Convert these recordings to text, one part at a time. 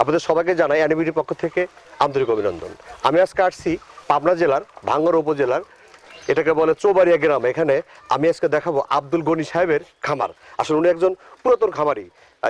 আপনাদের সবাইকে জানাই অ্যানিবিটির পক্ষ থেকে আন্তরিক অভিনন্দন। আমি আজকে আসছি পাবনা জেলার ভাঙ্গর উপজেলার, এটাকে বলে চৌবাড়িয়া গ্রাম। এখানে আমি আজকে দেখাবো আব্দুল গনি সাহেবের খামার। আসলে উনি একজন পুরাতন খামারি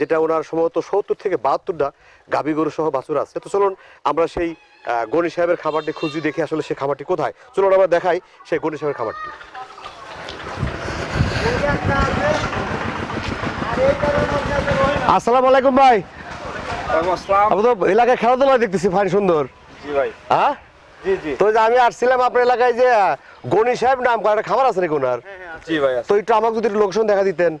যেটা ওনার সম্ভবত সত্তর থেকে বাহাত্তরটা গাভী গরু সহ বাছুর আছে। তো চলুন আমরা সেই গনি সাহেবের খাবারটি খুঁজি, দেখি আসলে সেই খামারটি কোথায়। চলুন আমরা দেখাই সেই গনি সাহেবের খামারটি। আসসালামু আলাইকুম ভাই। আমি তো এলাকায় খেলাধুলা দেখতেছি ফাইন সুন্দর। জি ভাই। হ্যাঁ? তো আমি আসছিলাম আপনার এলাকায় যে গণি গনি সাহেব নাম করে একটা খাবার আছে নাকি ওনার? জি ভাই তো একটু আমাকে যদি লোকেশন দেখা দিতেন।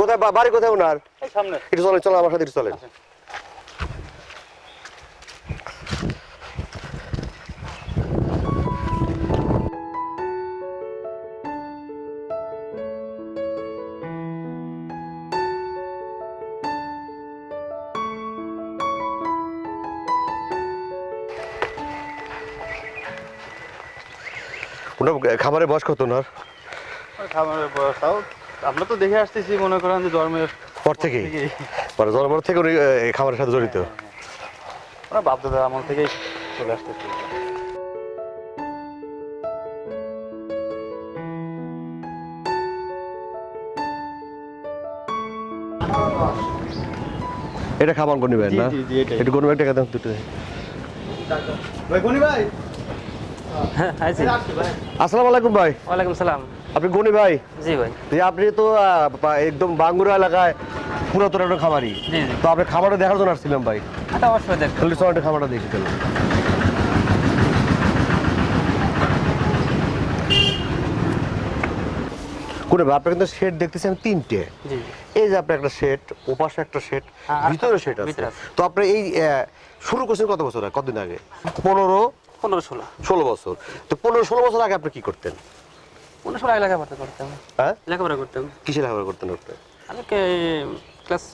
কোথায় বাড়ি কোথায় ওনার? সামনে। একটু চলেন চলো আমার সাথে একটু চলেন। ওনার খাবারের বয়স কত ওনার? খাবারের বয়স তাও আমরা তো দেখে আসতেছি মনে করেন যে ধর্মের পর থেকেই? মানে জন্মের থেকে উনি সাথে জড়িত? ওরা বাপ দাদা আমল থেকেই চলে আসতেছি। এটা খাবার করে নেবেন না। এটা কোনো একটা দুটো। ভাই গনি ভাই? আসসালামু আলাইকুম ভাই। ওয়ালাইকুম সালাম। আপনি গনি ভাই? জি ভাই। তো আপনি তো একদম বাঙ্গুরা এলাকায় পুরাতন একটা খামারি। জি জি। তো আপনি খাবারটা দেখার জন্য আসছিলাম ভাই। এটা অবশ্যই দেখ তাহলে চল খাবারটা দেখি তাহলে করে ভাই আপনার কিন্তু শেড দেখতেছি আমি তিনটে এই যে আপনার একটা শেড ওপাশে একটা শেড হ্যাঁ, ভিতরে শেড আছে। তো আপনি এই শুরু করছেন কত বছর আগে? কতদিন আগে? পনেরো। পনেরো ষোলো। ষোলো বছর। তো পনেরো ষোলো বছর আগে আপনি কি করতেন? পনেরো ষোলো আগে লেখাপড়া করতাম। হ্যাঁ? লেখাপড়া করতাম। কিসে লেখাপড়া করতেন আপনি? আমি ক্লাস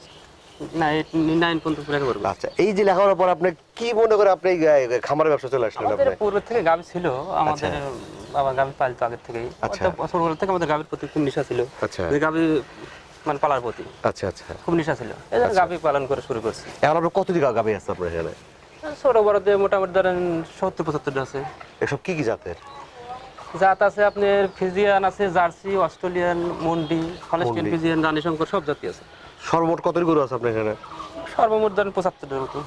আচ্ছা এই যে লেখাপড়ার পর আপনি কি মনে করে আপনি খামারের ব্যবসা চলে আসলেন আপনি? পূর্ব থেকে গাভী ছিল আমাদের বাবা গাভী পালতো আগের থেকেই। আচ্ছা। ছোটবেলা থেকে আমাদের গাভীর প্রতি খুব নেশা ছিল। আচ্ছা। গাভী মানে পালার প্রতি। আচ্ছা আচ্ছা। খুব নেশা ছিল। এই জন্য গাভী পালন করে শুরু করছি। এখন আপনার কত দিকে গাবি আছে আপনার এখানে? ছোট মোটামুটি ধরেন সত্তর পঁচাত্তরটা আছে। এসব কি কি জাতের? জাত আছে আপনার ফিজিয়ান আছে জার্সি অস্ট্রেলিয়ান মন্ডি হলস্টিয়ান ফিজিয়ান সব জাতি আছে। সর্বমোট কত গরু আছে আপনার এখানে? সর্বমোট ধরেন মতো।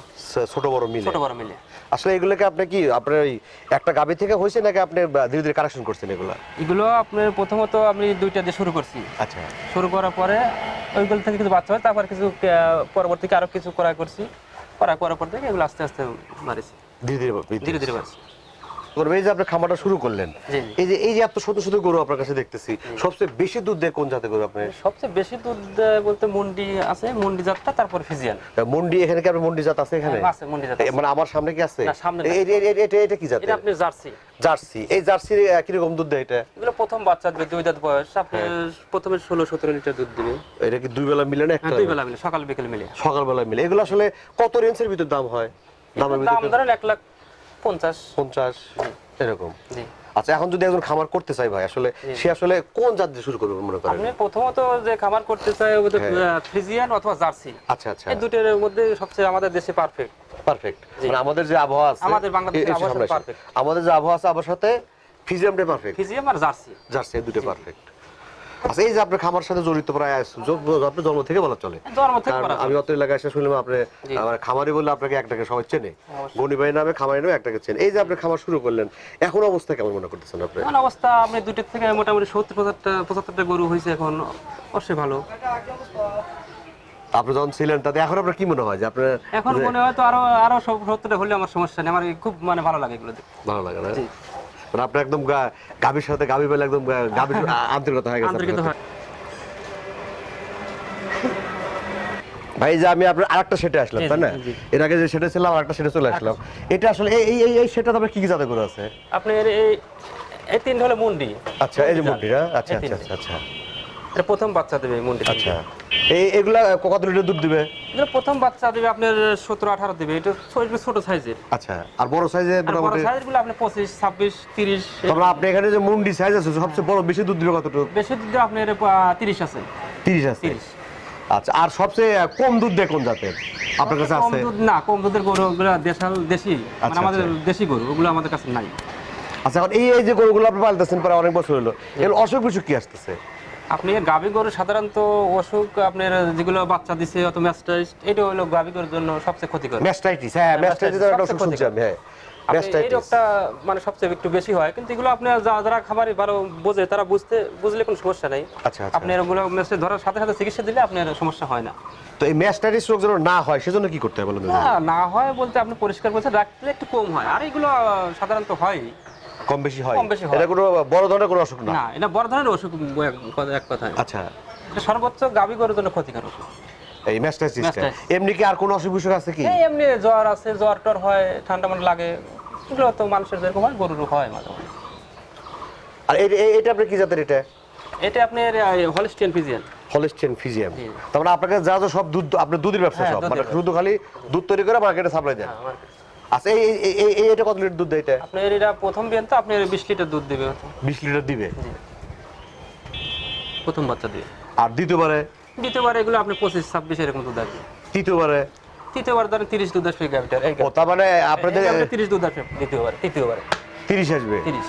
ছোট বড় মিলে? ছোট বড় মিলে। আসলে এগুলোকে আপনি কি আপনার ওই একটা গাবি থেকে হয়েছে নাকি আপনি ধীরে ধীরে কালেকশন করছেন এগুলা? এগুলো আপনার প্রথমত আমি দুইটা দিয়ে শুরু করছি। আচ্ছা। শুরু করার পরে ওইগুলো থেকে কিছু বাচ্চা হয় তারপর কিছু পরবর্তীতে আরও কিছু করা করছি। করা করার পর থেকে এগুলো আস্তে আস্তে বাড়েছি ধীরে ধীরে ধীরে ধীরে বাড়ছি। করবে। এই যে আপনি খামারটা শুরু করলেন জি, জি। এই যে এই যে এত ছোট ছোট গরু আপনার কাছে দেখতেছি সবচেয়ে বেশি দুধ দেয় কোন জাতের গরু আপনি? সবচেয়ে বেশি দুধ বলতে মন্ডি আছে মন্ডি জাতটা তারপর ফিজিয়ান। মন্ডি এখানে কি আপনার মন্ডি জাত আছে এখানে? হ্যাঁ, আছে, মন্ডি জাত মানে আমার সামনে কি আছে? না, সামনে এই- এই- এই- এটা এটা কি জাতের? এটা আপনি জার্সি। জার্সি। এই জার্সির আহ, কীরকম দুধ দেয় এটা? এগুলো প্রথম বাচ্চা দেবে দুই দাঁত বয়স। আপনি প্রথমে ষোলো সতেরো লিটার দুধ দিবে এটা কি দুই বেলা মিলে না একটা? হ্যাঁ দুই বেলা মিলে সকাল বিকেল মিলে। সকালবেলা মিলে। এগুলো আসলে কত রেঞ্জের ভিতর দাম হয়? দামের দাম ধরেন এক লাখ পঞ্চাশ। পঞ্চাশ এরকম। জি। আচ্ছা এখন যদি একজন খামার করতে চাই ভাই আসলে সে আসলে কোন জাত দিয়ে শুরু করবে মনে করেন? আপনি প্রথমত যে খামার করতে চাই ওদের হ্যাঁ। ফ্রিজিয়ান অথবা জার্সি। আচ্ছা আচ্ছা। এই দুটোর মধ্যে সবচেয়ে আমাদের দেশে পারফেক্ট পারফেক্ট মানে আমাদের যে আবহাওয়া আছে আমাদের বাংলাদেশের সামনে সাথে আমাদের যে আবহাওয়া আছে আবহাওয়ার সাথে ফিজিয়ামটা পারফেক্ট ফিজিয়াম আর জার্সি। জার্সি দুটো পারফেক্ট আচ্ছা এই যে আপনার খামার সাথে জড়িত প্রায় জ- জন্ম থেকে বলা চলে। আমি অত এলাকায় এসে শুনলাম আপনি আমার খামারি বলে আপনাকে একটাকে সবাই চেনে। গনি ভাই নামে খামারি নামে একটাকে চেনে। এই যে আপনি খামার শুরু করলেন এখন অবস্থা কেমন মনে করতেছেন আপনি? এখন অবস্থা আপনি দুটোর থেকে মোটামুটি সত্তর পঁচাত্তর পঁচাত্তরটা গরু হয়েছে এখন অবশ্যই ভালো। আপনি যখন ছিলেন তাতে এখন আপনার কি মনে হয় যে আপনার এখন মনে হয় তো আরও আরও সব সত্তরটা হলে আমার সমস্যা নেই। আমার খুব মানে ভালো লাগে এগুলো ভালো লাগে না। মানে আপনার একদম গাভীর সাথে গাভী বেলা একদম গাভীর আন্তরিকতা হয়ে গেছে। ভাই যে আমি আপনার আরেকটা সেটে আসলাম তাই না? এর আগে যে সেটে ছিলাম আরেকটা সেটে চলে আসলাম। এটা আসলে এই এই এই সেটটা আপনার কি কি জাতে করে আছে? আপনার এই এই তিনটা হলো মুন্ডি। আচ্ছা এই যে মন্দির আচ্ছা আচ্ছা আচ্ছা আচ্ছা। এটা প্রথম বাচ্চা দেবে মুন্ডি আচ্ছা। এই এগুলা কত লিটার দুধ দিবে? প্রথম বাচ্চা দেবে আপনার সতেরো আঠারো দেবে। এটা ছো- একটু ছোট সাইজের। আচ্ছা আর বড় সাইজে বড় মোটামুটি? গুলো আপনি পঁচিশ ছাব্বিশ তিরিশ তারপরে আপনি এখানে যে মুন্ডি সাইজ আছে সবচেয়ে বড় বেশি দুধ দিবে কতটুকু? বেশি দুধ আপনার তিরিশ আছে। তিরিশ আছে? তিরিশ। আচ্ছা আর সবচেয়ে কম দুধ দেয় কোন জাতের? আপনার কাছে কম আছে? দুধ না কম দুধের গরু ওগুলো দেশাল দেশি। মানে আচ্ছা, আমাদের আচ্ছা। দেশি গরু ওগুলো আমাদের কাছে নাই। আচ্ছা এখন এই এই যে গরুগুলো আপনি পালতেছেন প্রায় অনেক বছর হলো এর অসুখ বিসুখ কি আসতেছে? আপনি গাভী গরু সাধারণত অসুখ আপনার যেগুলো বাচ্চা দিছে অত ম্যাস্টাইস এটা হলো গাভী গরুর জন্য সবচেয়ে ক্ষতিকর। ম্যাস্টাইটিস হ্যাঁ ম্যাস্টাইটিস একটা অসুখ শুনছি আমি হ্যাঁ এই রোগটা মানে সবচেয়ে একটু বেশি হয় কিন্তু এগুলো আপনার যা- যারা খাবারই ভালো বোঝে তারা বুঝতে বুঝলে কোনো সমস্যা নেই। আচ্ছা, আচ্ছা। আপনি এগুলো মেসে ধরার সাথে সাথে চিকিৎসা দিলে আপনার সমস্যা হয় না। তো এই ম্যাস্টাইটিস রোগ যেন না হয় সেজন্য কি করতে হবে বলুন না, না হয় বলতে আপনি পরিষ্কার পরিচ্ছন্ন রাখলে একটু কম হয়। আর এগুলো সাধারণত হয় কম বেশি হয়। কম বেশি হয়। এটা কোনো বড় ধরনের কোনো অসুখ না? না এটা বড় ধরনের অসুখ এক- কথায়। আচ্ছা। সর্বোচ্চ গাভী গরুর জন্য ক্ষতিকর ওষুধ এই এমনি কি আর কোনো অসুখ বিসুখ আছে কি? এমনি জ্বর আছে জ্বর টর হয় ঠান্ডা মানে লাগে। এগুলো তো মানুষের যেরকম হয় হয় মাঝে মাঝে আর এটা আপনি কি জাতের এটা? এটা আপনার হলিস্টিয়ান ফিজিয়ান হলিস্টিয়ান ফিজিয়াম। তার মানে আপনার যা যা সব দুধ আপনার দুধের ব্যবসা হ্যাঁ, সব। মানে শুধু খালি দুধ তৈরি করে মার্কেটে সাপ্লাই দেন। আচ্ছা এই এই এটা কত লিটার দুধ দেয় এটা? আপনার এটা প্রথম বিয়ান তো আপনি 20 লিটার দুধ দিবে 20 লিটার দিবে? প্রথম বাচ্চা দিয়ে। আর দ্বিতীয়বারে? দ্বিতীয়বারে এগুলো আপনি 25 26 এরকম দুধ আছে তৃতীয়বারে? তৃতীয়বার ধরেন 30 দুধ আসবে গাভিটার ও তার মানে আপনাদের 30 দুধ আসবে দ্বিতীয়বারে। তৃতীয়বারে 30 আসবে? 30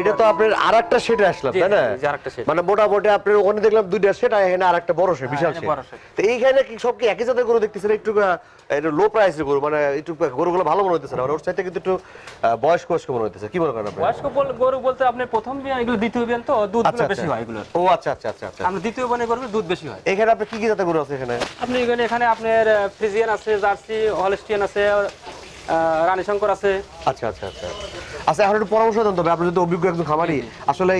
এটা তো আপনার আর একটা সেট আসলাম তাই না। মানে মোটামুটি আপনার ওখানে দেখলাম দুইটা সেট আর এখানে আর একটা বড় সেট বিশাল সেট। তো এইখানে কি সব কি একই গরু দেখতেছেন? একটু লো প্রাইসের গরু মানে একটু গরুগুলো ভালো মনে হইতেছে না মানে ওর চাইতে কিন্তু একটু বয়স্ক বয়স্ক মনে হইতেছে। কি মনে করেন আপনি? বয়স্ক গরু বলতে আপনি প্রথম বিয়ান এগুলো দ্বিতীয় বিয়ান তো দুধ আচ্ছা বেশি আচ্ছা হয় এগুলোর। ও আচ্ছা আচ্ছা আচ্ছা আচ্ছা। আপনি দ্বিতীয় বানে করবে দুধ বেশি হয়। এখানে আপনি কি কি জাতের গরু আছে এখানে? আপনি এখানে এখানে আপনার ফ্রিজিয়ান আছে জার্সি হলস্টিয়ান আছে আহ, রানী শঙ্কর আছে। আচ্ছা আচ্ছা আচ্ছা। আচ্ছা এখন একটু পরামর্শ দেন তবে আপনি যদি অভিজ্ঞ একজন খামারি আসলে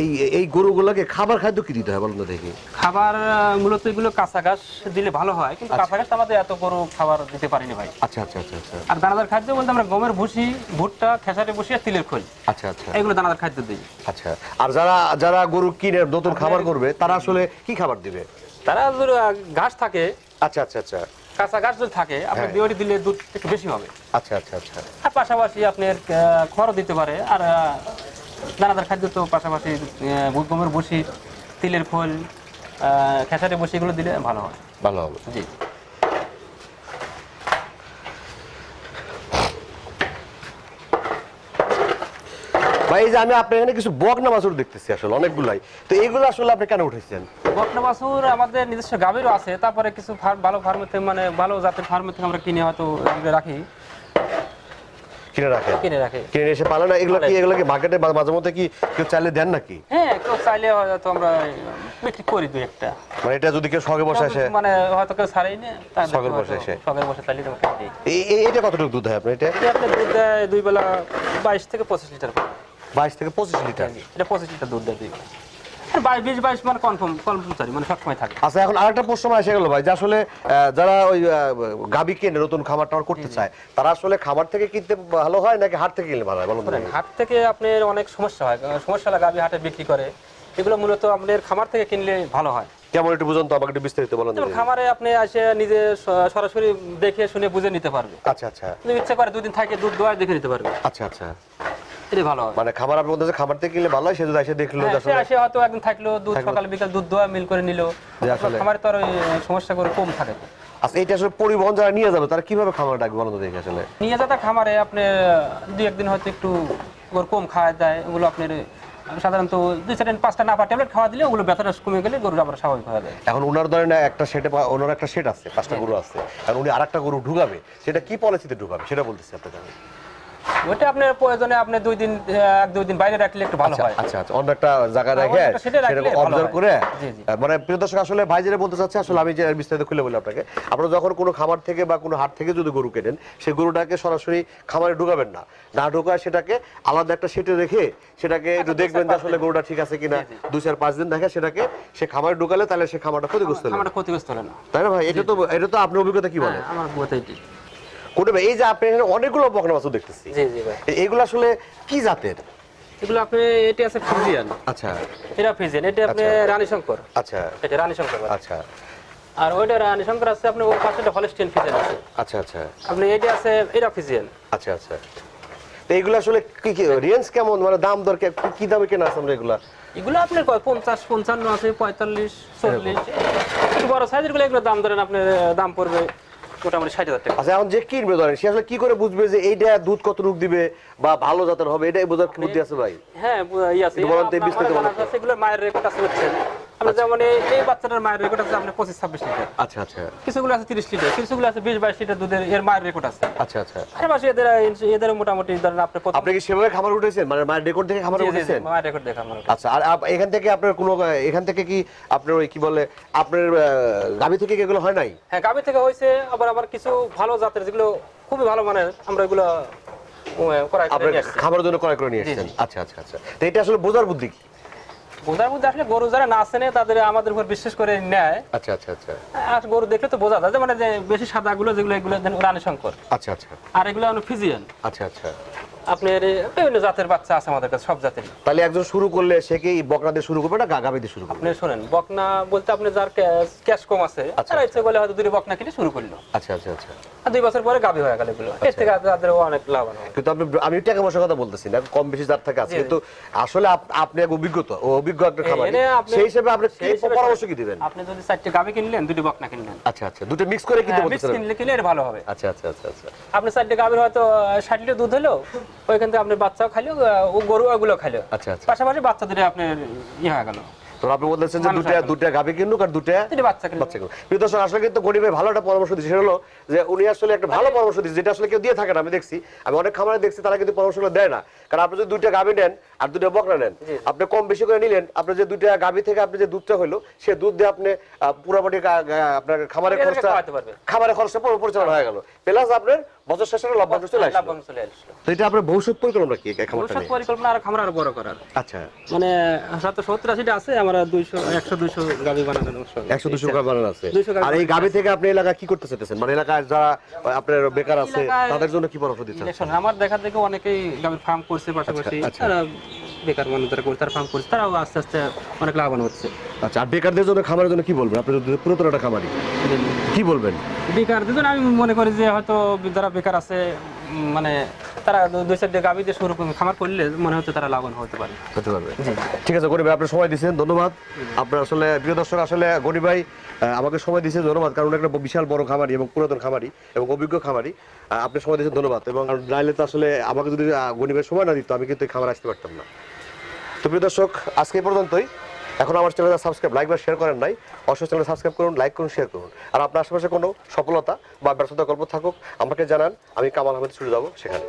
এই এই গরুগুলোকে খাবার খাদ্য কি দিতে হয় বলুন দেখি। খাবার মূলত এগুলো কাঁচা ঘাস দিলে ভালো হয় কিন্তু কাঁচা ঘাস আমাদের এত গরু খাবার দিতে পারিনি ভাই। আচ্ছা আচ্ছা আচ্ছা আচ্ছা। আর দানাদার খাদ্য বলতে আমরা গমের ভুসি ভুট্টা খেসারি ভুসি আর তিলের খোল আচ্ছা আচ্ছা। এগুলো দানাদার খাদ্য দিই। আচ্ছা আর যারা যারা গরু কিনে নতুন খাবার করবে তারা আসলে কি খাবার দিবে? তারা ঘাস থাকে। আচ্ছা আচ্ছা আচ্ছা। কাঁচা গাছ যদি থাকে আপনার হ্যাঁ। দিলে দুধ একটু বেশি হবে। আচ্ছা আচ্ছা আচ্ছা। আর পাশাপাশি আপনার খড় দিতে পারে। আর দানাদার খাদ্য তো পাশাপাশি গমের বসি তিলের খোল খেসারে বসি এগুলো দিলে ভালো হয়। ভালো হবে। জি। ভাই এই যে আমি আপনার এখানে কিছু বকনা মাছুর দেখতেছি আসলে অনেকগুলাই। তো এইগুলো আসলে আপনি কেন উঠেছেন বকনা বাছুর আমাদের নিজস্ব গাভীরও আছে তারপরে কিছু ভালো ফার্মের থেকে মানে ভালো জাতের ফার্মের থেকে আমরা কিনে হয়তো রাখি। কিনে রাখেন? কিনে রাখি। কিনে এসে পালে না? এগুলো কি এগুলো কি মার্কেটে মাঝে মধ্যে কি কেউ চাইলে দেন নাকি? হ্যাঁ কেউ চাইলে হয়তো আমরা বিক্রি করি দুই একটা। মানে এটা যদি কেউ শখে বসে আসে? মানে হয়তো কেউ ছাড়াই না বসে বসে চাইলে দিই। এই- কতটুকু দুধ হয় আপনার এটা? এটা দুধ দেয় দুই বেলা বাইশ থেকে পঁচিশ লিটার। বাইশ থেকে পঁচিশ লিটার। এটা পঁচিশ লিটার দুধ বাইশ বিশ বাইশ মানে কনফার্ম কনফার্ম মানে সবসময় থাকে। আচ্ছা এখন আরেকটা প্রশ্ন এসে গেল ভাই যে আসলে যারা ওই আহ, গাবি কিনে নতুন করতে চায় তারা আসলে খাবার থেকে কিনতে ভালো হয় নাকি হাট থেকে কিনলে ভালো হয় বলুন। হাট থেকে আপনার অনেক সমস্যা হয় সমস্যা হলে হাটে বিক্রি করে। এগুলো মূলত আপনার খামার থেকে কিনলে ভালো হয়। কেমন একটু বুঝুন তো আমাকে একটু বিস্তারিত বলুন খামারে আপনি এসে নিজে সরাসরি দেখে শুনে বুঝে নিতে পারবে। আচ্ছা আচ্ছা। যদি ইচ্ছে করে দুদিন থাকে দুধ দোয়া দেখে নিতে পারবে। আচ্ছা আচ্ছা। এটাই ভালো হবে মানে খাবার আপনি বলতেছে খাবার থেকে কিনলে ভালো হয় সে এসে দেখল হ্যাঁ, আসলে আসে হয়তো একদিন থাকল দুধ। সকালে বিকাল দুধ দোয়া মিল করে নিল। খামারে তো আর সমস্যা করে কম থাকে। আচ্ছা এটা আসলে পরিবহন যারা নিয়ে যাবে তারা কীভাবে খাবার ডাকবে বলুন দেখি আসলে? নিয়ে যাতে খামারে আপনি দুই একদিন হয়তো একটু ওর কম খাওয়া যায় ওগুলো আপনার সাধারণত দুই পাঁচটা না ট্যাবলেট খাওয়া দিলে ওগুলো ব্যথাটা কমে গেলে গরু আবার স্বাভাবিক হয়ে যায়। এখন ওনার ধরেন একটা সেটে ওনার একটা সেট আছে পাঁচটা গরু আছে। আর উনি আরেকটা গরু ঢুকাবে সেটা কি পলিসিতে ঢুকাবে? সেটা বলতেছি আপনাকে ওইটা আপনার প্রয়োজনে আপনি দুই দিন এক দুই দিন বাইরে রাখলে একটু ভালো আচ্ছা হয়। আচ্ছা আচ্ছা অন্য একটা জায়গায় হ্যাঁ, রেখে একটা সেটে অবজার্ভ করে মানে প্রিয় দর্শক আসলে ভাই যেটা বলতে চাচ্ছে আসলে আমি যে বিস্তারিত খুলে বলি আপনাকে আপনারা যখন কোনো খামার থেকে বা কোনো হাট থেকে যদি গরু কেনেন সেই গরুটাকে সরাসরি খামারে ঢুকাবেন না। না ঢুকায় সেটাকে আলাদা একটা সেটে রেখে সেটাকে একটু আচ্ছা, দেখবেন যে আসলে গরুটা ঠিক আছে কিনা। দুই চার পাঁচ দিন দেখে সেটাকে সে খামারে ঢুকালে তাহলে সে খামারটা ক্ষতিগ্রস্ত হবে না। তাই না ভাই? এটা তো এটা তো আপনার অভিজ্ঞতা কি বলে? হ্যাঁ, আমার বোধ ভাই এই যে আপনি এখানে অনেকগুলো বকনা মাছও দেখতেছি। জি জি ভাই। এগুলো আসলে কি জাতের? এগুলো আপনি এটি আছে ফিজিয়ান। আচ্ছা। এটা ফিজিয়ান এটা আপনি আচ্ছা। রানী শঙ্কর। আচ্ছা। এটা রানী শঙ্কর আচ্ছা। আর ওইটা রানী শঙ্কর আছে আপনি ওর পাশে একটা হলস্টেন ফিজিয়ান আছে। আচ্ছা আচ্ছা। আপনি এটা আছে এটা ফিজিয়ান। আচ্ছা আচ্ছা। তো এগুলো আসলে কি কি রেঞ্জ কেমন? মানে দাম দর কে- দামে কেনা আছে আমরা এগুলা? এগুলো আপনার কয় পঞ্চাশ পঞ্চান্ন আছে পঁয়তাল্লিশ চল্লিশ। একটু বড় সাইজেরগুলো এগুলো দাম ধরেন আপনার দাম পড়বে মোটামুটি ষাট হাজার টাকা। আচ্ছা এখন যে কিনবে ধরেন সে আসলে কি করে বুঝবে যে এইটা দুধ কত রূপ দিবে বা ভালো জাতের হবে? এটাই বোঝার কি বুদ্ধি আছে ভাই? হ্যাঁ ইয়ে আছে। বলেন তো, বিস্তারিত বলেন। সেগুলো মায়ের রেকর্ড আছে বুঝছেন? আমরা যেমন এই- বাচ্চাটার মায়ের রেকর্ড আছে আপনার পঁচিশ ছাব্বিশ লিটার। আচ্ছা আচ্ছা। কিছুগুলো আছে তিরিশ লিটার কিছুগুলো আছে বিশ বাইশ লিটার দুধের এর মায়ের রেকর্ড আছে। আচ্ছা আচ্ছা। এদের এদের মোটামুটি ধরেন আপনি কি সেভাবে খাবার উঠেছেন? মানে মায়ের রেকর্ড খাবার উঠেছেন? মায়ের রেকর্ড দেখা আচ্ছা আর এখান থেকে আপনার কোনো এখান থেকে কি আপনার ওই কি বলে আপনার থেকে এগুলো হয় নাই? হ্যাঁ থেকে হয়েছে আবার আবার কিছু ভালো জাতের যেগুলো খুবই ভালো মানের আমরা এগুলো। খাবারের জন্য ক্রয় করে নিয়ে এসেছেন আচ্ছা আচ্ছা আচ্ছা। তো এটা আসলে বোঝার বুদ্ধি কি? বোঝার মধ্যে আসলে গরু যারা না চেনে তাদের আমাদের উপর বিশ্বাস করে নেয় আচ্ছা আচ্ছা আচ্ছা। আর গরু দেখলে তো বোঝা যায় মানে যে বেশি সাদা গুলো যেগুলো এগুলো দেন রানী শঙ্কর। আচ্ছা আচ্ছা। আর এগুলো হলো ফিজিয়ান। আচ্ছা আচ্ছা। আপনার বিভিন্ন জাতের বাচ্চা আছে আমাদের কাছে সব জাতের। তাহলে একজন শুরু করলে সে কি বকনা দিয়ে শুরু করবে না গা- গাভী দিয়ে শুরু করবে? আপনি শোনেন বকনা বলতে আপনি যার ক্যাশ কম আছে আচ্ছা, তারা ইচ্ছে করলে হয়তো দুটো বকনা কিনে শুরু করল। আচ্ছা আচ্ছা আচ্ছা। আর দুই বছর পরে হয়ে গেল এগুলো। এর থেকে তাদের অনেক লাভ কিন্তু আপনি আমি টাকা পয়সার কথা বলতেছি না কম বেশি যার থাকে আছে। কিন্তু আসলে আপনি এক অভিজ্ঞতা ও অভিজ্ঞ একটা খামারি। সেই হিসেবে আপনি কি পরামর্শ কি দিবেন? আপনি যদি চারটে কিনলেন দুটি বকনা কিনলেন। আচ্ছা আচ্ছা। দুটো মিক্স করে কিনতে হ্যাঁ, বলতেছেন কিনলে কিনলে এর ভালো হবে। আচ্ছা আচ্ছা আচ্ছা আচ্ছা। আপনি চারটে গাভীর হয়তো ষাট লিটার দুধ হলো ওইখান থেকে আপনার বাচ্চাও খাইলো ও গরু ওগুলো খাইলো। আচ্ছা আচ্ছা। পাশাপাশি বাচ্চাদের আপনার ইয়ে হয়ে গেল। আপনি বলতেছেন যে দুটা দুটা গাভী কিনুক আর দুটা বাচ্চা কিনুক। প্রিয় দর্শক আসলে কিন্তু গরিবে ভালো একটা পরামর্শ দিচ্ছে। সেটা হলো যে উনি আসলে একটা ভালো পরামর্শ দিচ্ছে যেটা আসলে কেউ দিয়ে থাকে না আমি দেখছি। আমি অনেক খামারে দেখছি তারা কিন্তু পরামর্শগুলো দেয় না। কারণ আপনি যদি দুইটা গাভী নেন আর দুইটা বকনা নেন আপনি কম বেশি করে নিলেন আপনি যে দুইটা গাভী থেকে আপনি যে দুধটা হলো সে দুধ দিয়ে আপনি পুরোপুরি আপনার খামারের খরচটা খামারের খরচটা পরিচালনা হয়ে গেল। প্লাস আপনার বছর শেষে লভ্যাংশ চলে আসলো। তো এটা আপনার ভবিষ্যৎ পরিকল্পনা কি ভবিষ্যৎ পরিকল্পনা আর খামার আরও বড় করার। আচ্ছা। মানে সাতশো সত্তর আশিটা আছে আমরা বানানোর বানানো আছে। 200 আর এই থেকে আপনি এলাকা কি করতে চাইতেছেন? মানে এলাকায় যারা আপনার বেকার আছে তাদের জন্য কি পরামর্শ আমার দেখা দেখে অনেকেই ফার্ম করছে পাশাপাশি। আচ্ছা। তারা বেকার মানুষ যারা করছে তারা ফার্ম করছে। তারাও আস্তে আস্তে অনেক লাভবান হচ্ছে। আচ্ছা আর বেকারদের জন্য খামারের জন্য কি বলবেন? আপনি পুরাতন একটা খামারি কি বলবেন? বেকার জন্য আমি মনে করি যে হয়তো যারা বেকার আছে মানে তারা দুই চারটে গাভী দিয়ে শুরু খামার করলে মনে হচ্ছে তারা লাভবান হতে পারে। হতে পারবে। ঠিক আছে গনি ভাই আপনার সময় দিয়েছেন ধন্যবাদ। আপনার আসলে প্রিয় দর্শক আসলে গনি ভাই আমাকে সময় দিয়েছেন ধন্যবাদ কারণ একটা বিশাল বড় খামারি এবং পুরাতন খামারি এবং অভিজ্ঞ খামারি। আপনি সময় দিয়েছেন ধন্যবাদ। এবং নাইলে তো আসলে আমাকে যদি ভাই সময় না দিত আমি কিন্তু খামার আসতে পারতাম না। তো প্রিয় দর্শক আজকে পর্যন্তই। এখন আমার চ্যানেলটা সাবস্ক্রাইব লাইক বা শেয়ার করেন নাই। অবশ্যই চ্যানেল সাবস্ক্রাইব করুন লাইক করুন শেয়ার করুন। আর আপনার আশেপাশে কোনো সফলতা বা ব্যর্থতা গল্প থাকুক, আমাকে জানান, আমি কামাল আহমেদ ছুটে যাব সেখানে।